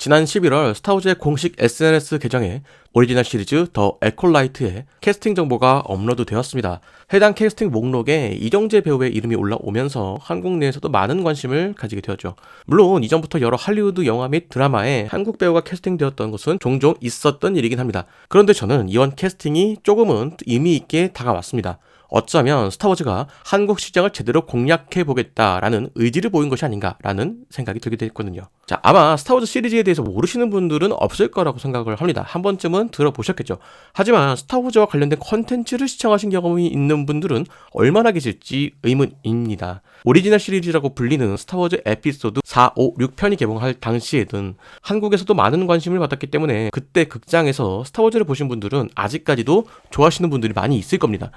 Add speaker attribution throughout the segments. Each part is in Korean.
Speaker 1: 지난 11월 스타워즈의 공식 SNS 계정에 오리지널 시리즈 더 에콜라이트의 캐스팅 정보가 업로드 되었습니다. 해당 캐스팅 목록에 이정재 배우의 이름이 올라오면서 한국 내에서도 많은 관심을 가지게 되었죠. 물론 이전부터 여러 할리우드 영화 및 드라마에 한국 배우가 캐스팅되었던 것은 종종 있었던 일이긴 합니다. 그런데 저는 이번 캐스팅이 조금은 의미 있게 다가왔습니다. 어쩌면 스타워즈가 한국 시장을 제대로 공략해 보겠다라는 의지를 보인 것이 아닌가라는 생각이 들게 됐거든요. 자, 아마 스타워즈 시리즈에 대해서 모르시는 분들은 없을 거라고 생각을 합니다. 한 번쯤은 들어보셨겠죠. 하지만 스타워즈와 관련된 컨텐츠를 시청하신 경험이 있는 분들은 얼마나 계실지 의문입니다. 오리지널 시리즈라고 불리는 스타워즈 에피소드 4, 5, 6편이 개봉할 당시에든 한국에서도 많은 관심을 받았기 때문에 그때 극장에서 스타워즈를 보신 분들은 아직까지도 좋아하시는 분들이 많이 있을 겁니다.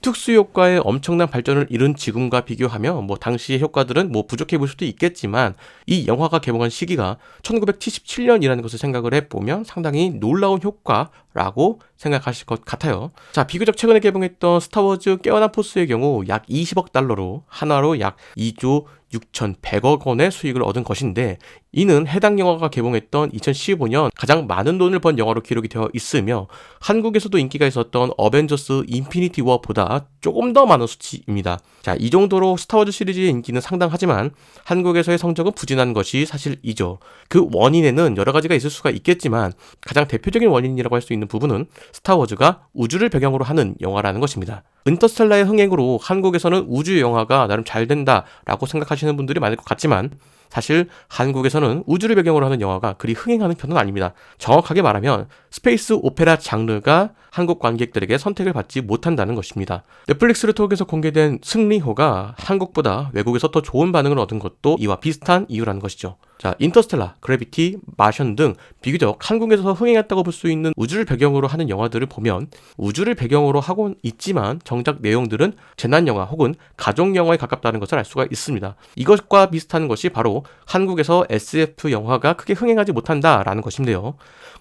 Speaker 1: 특수 효과의 엄청난 발전을 이룬 지금과 비교하며 뭐 당시의 효과들은 뭐 부족해 보일 수도 있겠지만 이 영화가 개봉한 시기가 1977년이라는 것을 생각을 해보면 상당히 놀라운 효과 라고 생각하실 것 같아요. 자, 비교적 최근에 개봉했던 스타워즈 깨어난 포스의 경우 약 20억 달러로 하나로 약 2조 6,100억 원의 수익을 얻은 것인데 이는 해당 영화가 개봉했던 2015년 가장 많은 돈을 번 영화로 기록이 되어 있으며 한국에서도 인기가 있었던 어벤져스 인피니티 워보다 조금 더 많은 수치입니다. 자, 이 정도로 스타워즈 시리즈의 인기는 상당하지만 한국에서의 성적은 부진한 것이 사실이죠. 그 원인에는 여러 가지가 있을 수가 있겠지만 가장 대표적인 원인이라고 할 수 있는 부분은 스타워즈가 우주를 배경으로 하는 영화라는 것입니다. 인터스텔라의 흥행으로 한국에서는 우주 영화가 나름 잘 된다라고 생각하시는 분들이 많을 것 같지만 사실 한국에서는 우주를 배경으로 하는 영화가 그리 흥행하는 편은 아닙니다. 정확하게 말하면 스페이스 오페라 장르가 한국 관객들에게 선택을 받지 못한다는 것입니다. 넷플릭스를 통해서 공개된 승리호가 한국보다 외국에서 더 좋은 반응을 얻은 것도 이와 비슷한 이유라는 것이죠. 자, 인터스텔라, 그래비티, 마션 등 비교적 한국에서 흥행했다고 볼 수 있는 우주를 배경으로 하는 영화들을 보면 우주를 배경으로 하고 있지만 정작 내용들은 재난 영화 혹은 가족 영화에 가깝다는 것을 알 수가 있습니다. 이것과 비슷한 것이 바로 한국에서 SF 영화가 크게 흥행하지 못한다라는 것인데요.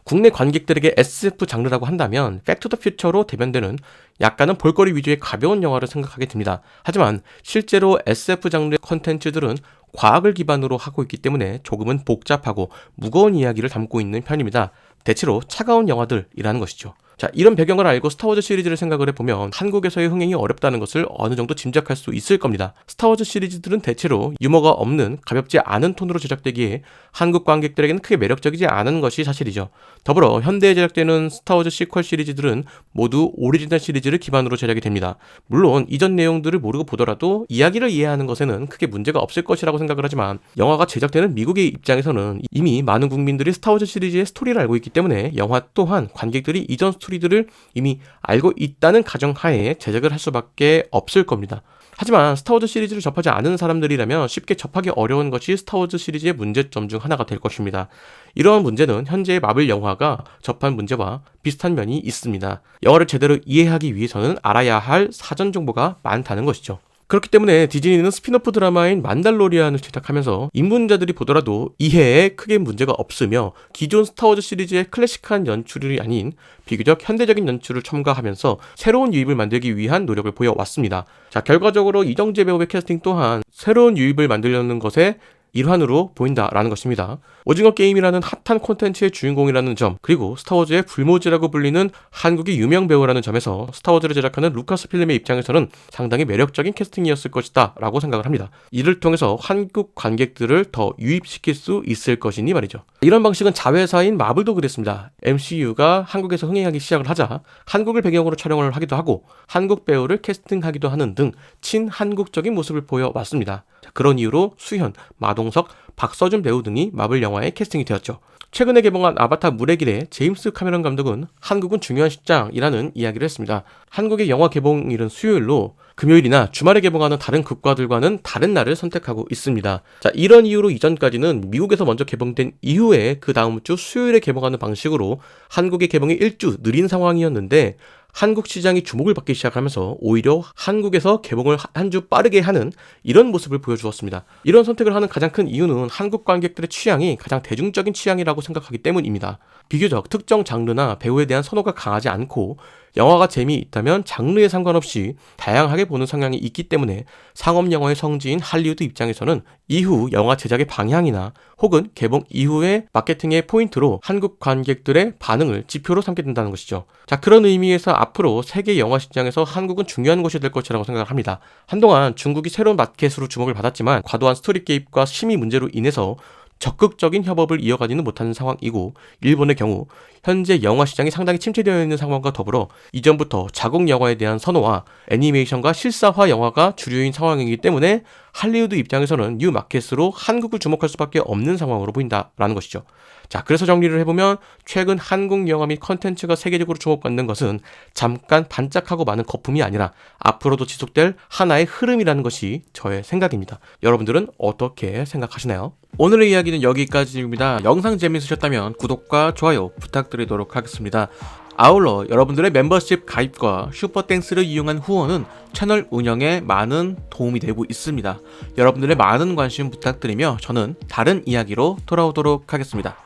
Speaker 1: 국내 관객들에게 SF 장르라고 한다면 백투더 퓨처로 대변되는 약간은 볼거리 위주의 가벼운 영화를 생각하게 됩니다. 하지만 실제로 SF 장르의 컨텐츠들은 과학을 기반으로 하고 있기 때문에 조금은 복잡하고 무거운 이야기를 담고 있는 편입니다. 대체로 차가운 영화들이라는 것이죠. 자, 이런 배경을 알고 스타워즈 시리즈를 생각을 해보면 한국에서의 흥행이 어렵다는 것을 어느 정도 짐작할 수 있을 겁니다. 스타워즈 시리즈들은 대체로 유머가 없는 가볍지 않은 톤으로 제작되기에 한국 관객들에게는 크게 매력적이지 않은 것이 사실이죠. 더불어 현대에 제작되는 스타워즈 시퀄 시리즈들은 모두 오리지널 시리즈를 기반으로 제작이 됩니다. 물론 이전 내용들을 모르고 보더라도 이야기를 이해하는 것에는 크게 문제가 없을 것이라고 생각을 하지만 영화가 제작되는 미국의 입장에서는 이미 많은 국민들이 스타워즈 시리즈의 스토리를 알고 있기 때문에 영화 또한 관객들이 이전 스토리들을 이미 알고 있다는 가정하에 제작을 할 수밖에 없을 겁니다. 하지만 스타워즈 시리즈를 접하지 않은 사람들이라면 쉽게 접하기 어려운 것이 스타워즈 시리즈의 문제점 중 하나가 될 것입니다. 이러한 문제는 현재의 마블 영화가 접한 문제와 비슷한 면이 있습니다. 영화를 제대로 이해하기 위해서는 알아야 할 사전 정보가 많다는 것이죠. 그렇기 때문에 디즈니는 스피너프 드라마인 만달로리안을 제작하면서 입문자들이 보더라도 이해에 크게 문제가 없으며 기존 스타워즈 시리즈의 클래식한 연출이 아닌 비교적 현대적인 연출을 첨가하면서 새로운 유입을 만들기 위한 노력을 보여왔습니다. 자, 결과적으로 이정재 배우의 캐스팅 또한 새로운 유입을 만들려는 것에 일환으로 보인다라는 것입니다. 오징어 게임이라는 핫한 콘텐츠의 주인공이라는 점, 그리고 스타워즈의 불모지라고 불리는 한국의 유명 배우라는 점에서 스타워즈를 제작하는 루카스 필름의 입장에서는 상당히 매력적인 캐스팅이었을 것이다 라고 생각을 합니다. 이를 통해서 한국 관객들을 더 유입시킬 수 있을 것이니 말이죠. 이런 방식은 자회사인 마블도 그랬습니다. MCU가 한국에서 흥행하기 시작을 하자 한국을 배경으로 촬영을 하기도 하고 한국 배우를 캐스팅하기도 하는 등 친한국적인 모습을 보여왔습니다. 그런 이유로 수현, 마동 석, 박서준 배우 등이 마블 영화에 캐스팅이 되었죠. 최근에 개봉한 아바타 물의 길의 제임스 카메론 감독은 한국은 중요한 시장이라는 이야기를 했습니다. 한국의 영화 개봉일은 수요일로 금요일이나 주말에 개봉하는 다른 국가들과는 다른 날을 선택하고 있습니다. 자, 이런 이유로 이전까지는 미국에서 먼저 개봉된 이후에 그 다음 주 수요일에 개봉하는 방식으로 한국의 개봉이 일주 느린 상황이었는데 한국 시장이 주목을 받기 시작하면서 오히려 한국에서 개봉을 한 주 빠르게 하는 이런 모습을 보여주었습니다. 이런 선택을 하는 가장 큰 이유는 한국 관객들의 취향이 가장 대중적인 취향이라고 생각하기 때문입니다. 비교적 특정 장르나 배우에 대한 선호가 강하지 않고 영화가 재미있다면 장르에 상관없이 다양하게 보는 성향이 있기 때문에 상업 영화의 성지인 할리우드 입장에서는 이후 영화 제작의 방향이나 혹은 개봉 이후의 마케팅의 포인트로 한국 관객들의 반응을 지표로 삼게 된다는 것이죠. 자, 그런 의미에서 앞으로 세계 영화 시장에서 한국은 중요한 곳이 될 것이라고 생각을 합니다. 한동안 중국이 새로운 마켓으로 주목을 받았지만 과도한 스토리 개입과 심의 문제로 인해서 적극적인 협업을 이어가지는 못하는 상황이고 일본의 경우 현재 영화 시장이 상당히 침체되어 있는 상황과 더불어 이전부터 자국 영화에 대한 선호와 애니메이션과 실사화 영화가 주류인 상황이기 때문에 할리우드 입장에서는 뉴 마켓으로 한국을 주목할 수밖에 없는 상황으로 보인다라는 것이죠. 자, 그래서 정리를 해보면 최근 한국 영화 및 컨텐츠가 세계적으로 주목받는 것은 잠깐 반짝하고 많은 거품이 아니라 앞으로도 지속될 하나의 흐름이라는 것이 저의 생각입니다. 여러분들은 어떻게 생각하시나요? 오늘의 이야기는 여기까지입니다. 영상 재밌으셨다면 구독과 좋아요 부탁드리도록 하겠습니다. 아울러 여러분들의 멤버십 가입과 슈퍼땡스를 이용한 후원은 채널 운영에 많은 도움이 되고 있습니다. 여러분들의 많은 관심 부탁드리며 저는 다른 이야기로 돌아오도록 하겠습니다.